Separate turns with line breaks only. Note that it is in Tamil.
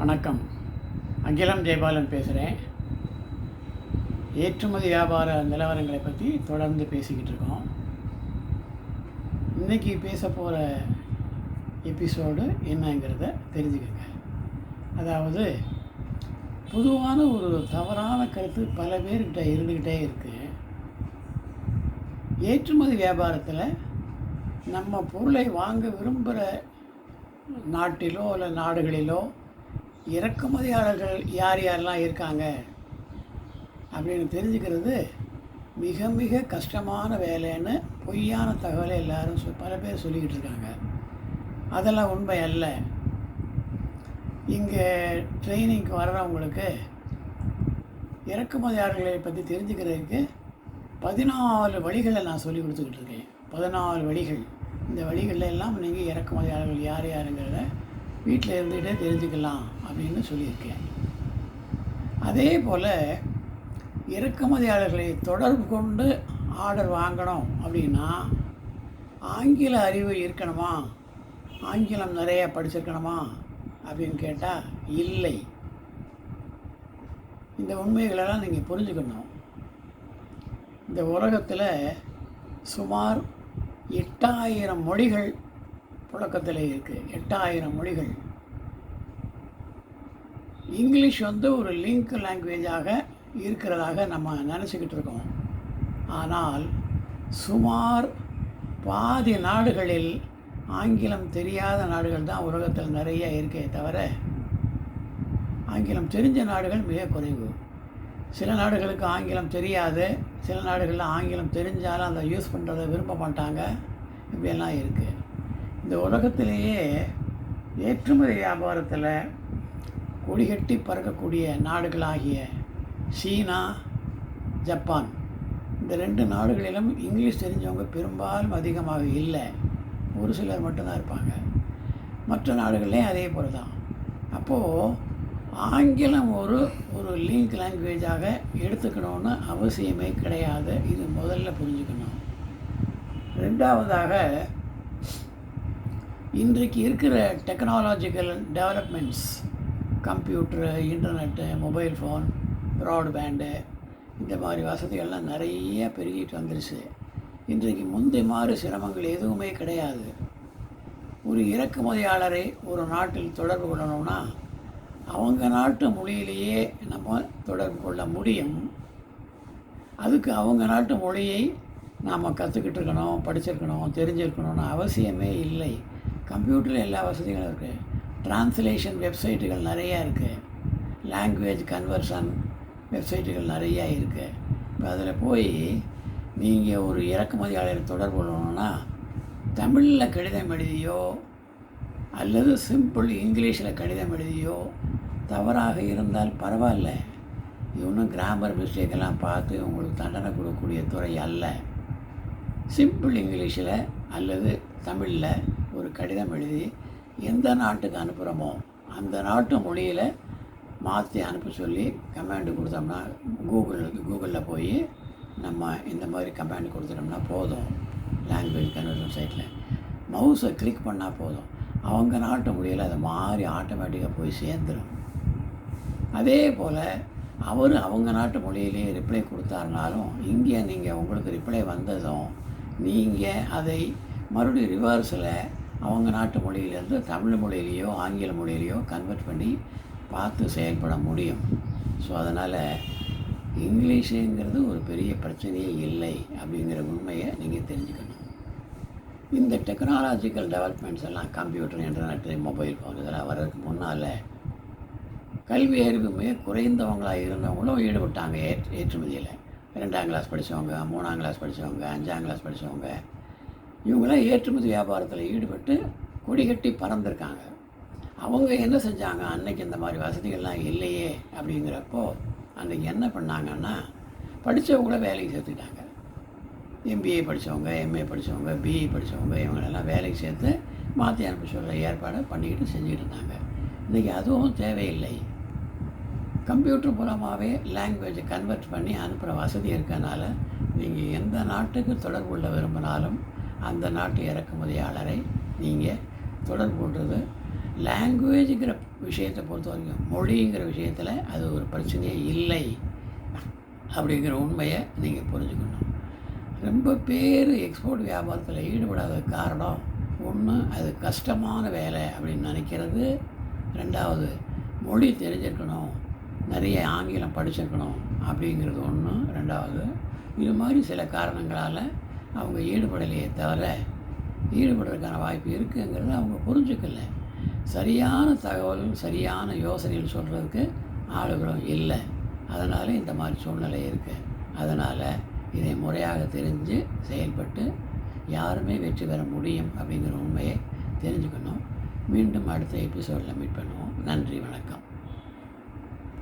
வணக்கம். அகிலம் ஜெயபாலன் பேசுகிறேன் ஏற்றுமதி வியாபார நிலவரங்களை பற்றி தொடர்ந்து பேசிக்கிட்டு இருக்கோம். இன்றைக்கி பேச போகிற எபிசோடு என்னங்கிறத தெரிஞ்சுக்கோங்க. அதாவது பொதுவான ஒரு தவறான கருத்து பல பேர்கிட்ட இருந்துக்கிட்டே இருக்குது ஏற்றுமதி வியாபாரத்தில் நம்ம பொருளை வாங்க விரும்புகிற நாட்டிலோ இல்லை நாடுகளிலோ இறக்குமதியாளர்கள் யார் யாரெல்லாம் இருக்காங்க அப்படின்னு தெரிஞ்சுக்கிறது மிக மிக கஷ்டமான வேலைன்னு பொய்யான தகவலை எல்லாரும் பல பேர் சொல்லிக்கிட்டு இருக்காங்க. அதெல்லாம் உண்மை அல்ல. இங்கே ட்ரைனிங்க்கு வர்றவங்களுக்கு இறக்குமதியாளர்களை பற்றி தெரிஞ்சுக்கிறதுக்கு பதினாலு வழிகளை நான் சொல்லி கொடுத்துக்கிட்டு இருக்கேன். பதினாலு வழிகள். இந்த வழிகளில் எல்லாம் நீங்கள் இறக்குமதியாளர்கள் யார் யாருங்கிறத வீட்டில் இருந்துகிட்டே தெரிஞ்சுக்கலாம் அப்படின்னு சொல்லியிருக்கேன். அதே போல் இறக்குமதியாளர்களை தொடர்பு கொண்டு ஆர்டர் வாங்கணும் அப்படின்னா ஆங்கில அறிவு இருக்கணுமா? ஆங்கிலம் நிறைய படிச்சிருக்கணுமா? அப்படின்னு கேட்டால் இல்லை. இந்த உண்மைகளெல்லாம் நீங்கள் புரிஞ்சுக்கணும். இந்த உலகத்தில் சுமார் எட்டாயிரம் மொழிகள் புழக்கத்தில் இருக்குது எட்டாயிரம் மொழிகள். இங்கிலீஷ் வந்து ஒரு லிங்க் லாங்குவேஜாக இருக்கிறதாக நம்ம நினச்சிக்கிட்டு இருக்கோம். ஆனால் சுமார் பாதி நாடுகளில் ஆங்கிலம் தெரியாத நாடுகள் தான் உலகத்தில் நிறைய இருக்கே தவிர ஆங்கிலம் தெரிஞ்ச நாடுகள் மிக குறைவு. சில நாடுகளுக்கு ஆங்கிலம் தெரியாது. சில நாடுகளில் ஆங்கிலம் தெரிஞ்சாலும் அதை யூஸ் பண்ணுறதை விரும்ப மாட்டாங்க. இப்படியெல்லாம் இருக்குது இந்த உலகத்திலேயே ஏற்றுமதி வியாபாரத்தில் கொடிகட்டி பறக்கக்கூடிய நாடுகளாகிய சீனா ஜப்பான். இந்த ரெண்டு நாடுகளிலும் இங்கிலீஷ் தெரிஞ்சவங்க பெரும்பாலும் அதிகமாக இல்லை. ஒரு சிலர் மட்டும்தான் இருப்பாங்க. மற்ற நாடுகள்லேயும் அதே போல் தான் அப்போது ஆங்கிலம் ஒரு ஒரு லிங்க் லாங்குவேஜாக எடுத்துக்கணும்னு அவசியமே கிடையாது. இது முதல்ல புரிஞ்சுக்கணும். ரெண்டாவதாக இன்றைக்கு இருக்கிற technological developments computer internet mobile phone broadband இந்த மாதிரி வசதிகள்லாம் நிறைய பெருகிட்டு வந்துருச்சு. இன்றைக்கு முந்தைய மாதிரி சிரமங்கள் எதுவுமே கிடையாது. ஒரு இறக்குமதியாளரை ஒரு நாட்டில் தொடர்பு கொள்ளணும்னா அவங்க நாட்டு மொழியிலேயே நம்ம தொடர்பு கொள்ள முடியும். அதுக்கு அவங்க நாட்டு மொழியை நாம் கற்றுக்கிட்டு இருக்கணும் படிச்சிருக்கணும் தெரிஞ்சிருக்கணும்னு அவசியமே இல்லை. கம்ப்யூட்டரில் எல்லா வசதிகளும் இருக்குது ட்ரான்ஸ்லேஷன் வெப்சைட்டுகள் நிறையா இருக்குது லாங்குவேஜ் கன்வர்ஷன் வெப்சைட்டுகள் நிறையா இருக்குது இப்போ அதில் போய் நீங்கள் ஒரு இறக்குமதியாளரை தொடர்பு கொள்ளணும்னா தமிழில் கடிதம் எழுதியோ அல்லது சிம்பிள் இங்கிலீஷில் கடிதம் எழுதியோ தவறாக இருந்தால் பரவாயில்ல. இன்னும் கிராமர் மிஸ்டேக்கெல்லாம் பார்த்து உங்களுக்கு தண்டனை கொடுக்கக்கூடிய துறை அல்ல. சிம்பிள் இங்கிலீஷில் அல்லது தமிழில் ஒரு கடிதம் எழுதி எந்த நாட்டுக்கு அனுப்புகிறோமோ அந்த நாட்டு மொழியில் மாற்றி அனுப்ப சொல்லி கமாண்டு கொடுத்தோம்னா கூகுள் கூகுளில் போய் நம்ம இந்த மாதிரி கமாண்ட் கொடுத்துட்டோம்னா போதும் லாங்குவேஜ் கன்வர்ஷன் சைட்டில் மவுஸை கிளிக் பண்ணால் போதும். அவங்க நாட்டு மொழியில் அதை மாறி ஆட்டோமேட்டிக்காக போய் சேர்ந்துடும் அதே போல் அவர் அவங்க நாட்டு மொழியிலேயே ரிப்ளை கொடுத்தாருனாலும் இங்கே நீங்கள் உங்களுக்கு ரிப்ளை வந்ததும் நீங்கள் அதை மறுபடியும் ரிவர்ஸில் அவங்க நாட்டு மொழியிலேருந்து தமிழ் மொழியிலையோ ஆங்கில மொழியிலையோ கன்வெர்ட் பண்ணி பார்த்து செயல்பட முடியும். ஸோ அதனால் இங்கிலீஷுங்கிறது ஒரு பெரிய பிரச்சனையே இல்லை அப்படிங்கிற உண்மையை நீங்கள் தெரிஞ்சுக்கணும். இந்த டெக்னாலஜிக்கல் டெவலப்மெண்ட்ஸ் எல்லாம் கம்ப்யூட்டர் இன்டர்நெட்டு மொபைல் ஃபோன் இதெல்லாம் வர்றதுக்கு முன்னால் கல்வி அறிவு மிக குறைந்தவங்களாக இருந்தவங்களும் ஈடுபட்டாங்க. ஏற் ஏற்றுமதியில். ரெண்டாம் கிளாஸ் படித்தவங்க மூணாம் கிளாஸ் படித்தவங்க அஞ்சாம் கிளாஸ் படித்தவங்க இவங்களாம் ஏற்றுமதி வியாபாரத்தில் ஈடுபட்டு கொடிகட்டி பறந்துருக்காங்க. அவங்க என்ன செஞ்சாங்க? அன்னைக்கு இந்த மாதிரி வசதிகள்லாம் இல்லையே அப்படிங்கிறப்போ அன்றைக்கி என்ன பண்ணாங்கன்னா படித்தவங்கள வேலைக்கு சேர்த்துக்கிட்டாங்க. எம்பிஏ படித்தவங்க எம்ஏ படித்தவங்க பிஇ படித்தவங்க இவங்களெல்லாம் வேலைக்கு சேர்த்து மாற்றி அனுப்ப சொல்கிற ஏற்பாடை பண்ணிக்கிட்டு செஞ்சுக்கிட்டு இருந்தாங்க. இன்றைக்கி அதுவும் தேவையில்லை. கம்ப்யூட்டர் மூலமாகவே லாங்குவேஜை கன்வெர்ட் பண்ணி அனுப்புகிற வசதி இருக்கனால நீங்கள் எந்த நாட்டுக்கு தொடர்பு கொள்ள விரும்பினாலும் அந்த நாட்டு இறக்குமதியாளரை நீங்கள் தொடர்பு கொண்டது. லாங்குவேஜுங்கிற விஷயத்தை பொறுத்த வரைக்கும் மொழிங்கிற விஷயத்தில் அது ஒரு பிரச்சனையே இல்லை அப்படிங்கிற உண்மையை நீங்கள் புரிஞ்சுக்கணும். ரொம்ப பேர் எக்ஸ்போர்ட் வியாபாரத்தில் ஈடுபடாத காரணம் ஒன்று அது கஷ்டமான வேலை அப்படின்னு நினைக்கிறது. ரெண்டாவது மொழி தெரிஞ்சிருக்கணும் நிறைய ஆங்கிலம் படிச்சிருக்கணும் அப்படிங்கிறது ஒன்று ரெண்டாவது இது மாதிரி சில காரணங்களால் அவங்க ஈடுபடலையே தவிர ஈடுபடுறதுக்கான வாய்ப்பு இருக்குங்கிறத அவங்க புரிஞ்சுக்கல. சரியான தகவல் சரியான யோசனைகள் சொல்கிறதுக்கு ஆளுகளும் இல்லை. அதனால் இந்த மாதிரி சூழ்நிலை இருக்குது அதனால் இதை முறையாக தெரிஞ்சு செயல்பட்டு யாருமே வெற்றி பெற முடியும் அப்படிங்கிற உண்மையை தெரிஞ்சுக்கணும். மீண்டும் அடுத்த எபிசோடில் மீட் பண்ணுவோம். நன்றி வணக்கம்.